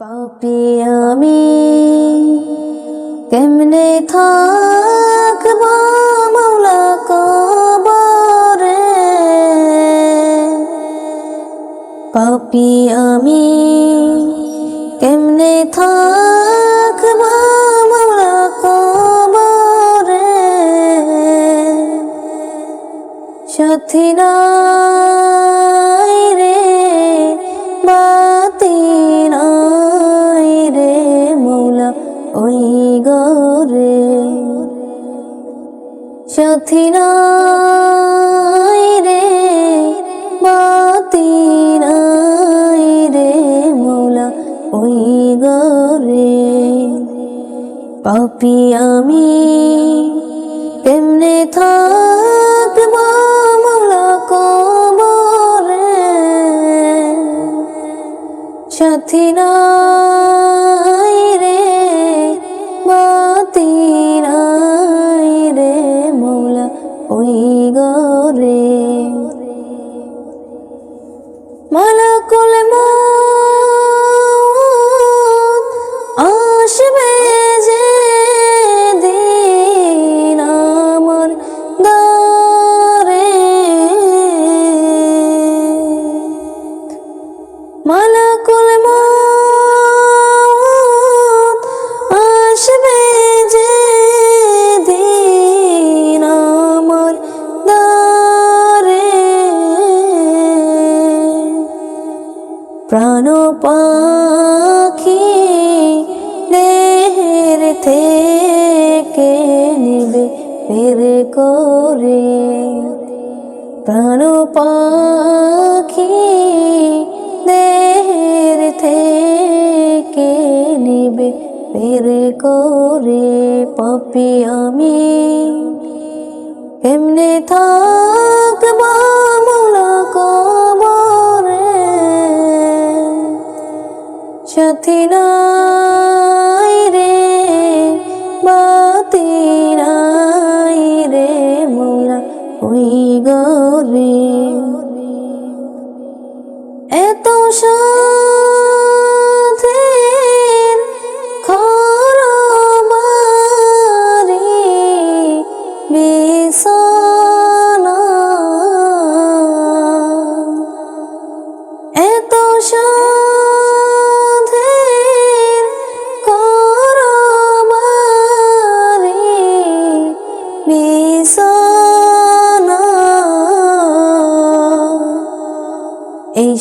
পাপি আমি কেমনে থাকব মাওলা কবরে? পাপি আমি সাথী নাই রে, বাতি রে মৌলা ওই গরে সাথী নাই রে, বাতি নাই রে মৌলা ওই গরে পাপি আমি মালাকুল মউত প্রাণ পাখি দেহের থেকে নিবে বের করে। প্রাণ পাখি দেহের থেকে নিবে বের করে। পাপি আমি কেমনে থাকব মৌলা কবরে সাথী নাই রে বাতি নাই রে মোরা ওই গরে। এত সাধের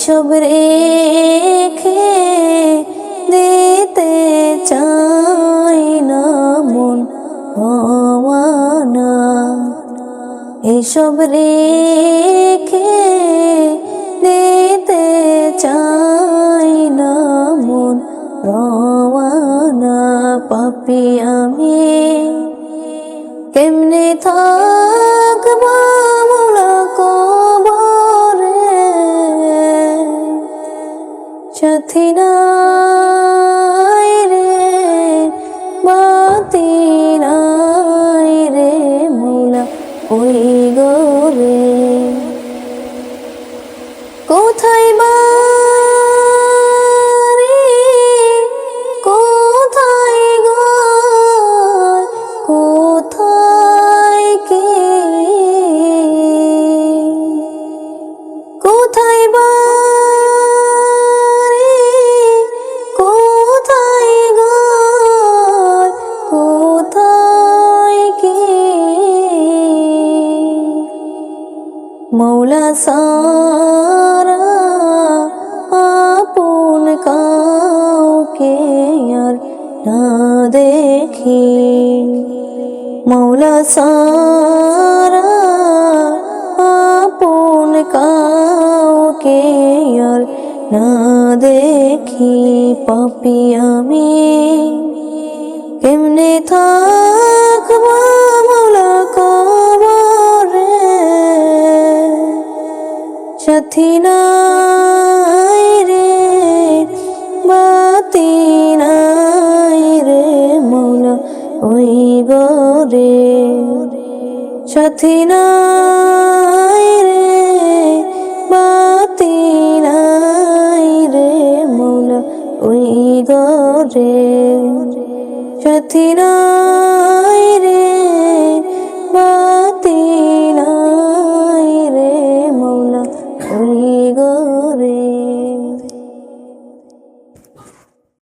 এইসব রেখে দিতে চাই না মন হওয়ানা এইসব রেখে দিতে চাই না মন রওয়ানা পাপি আমি কেমনে থাকব মৌলা সারা আপন কাউকে আর না দেখি। মৌলা সারা আপন কাউকে আর না দেখি। পাপি আমি কেমনে থাকব? সাথী নাই রে বাতি নাই রে মৌলা ওই গরে সাথী নাই রে বাতি নাই রে মৌলা ওই গরে সাথী নাই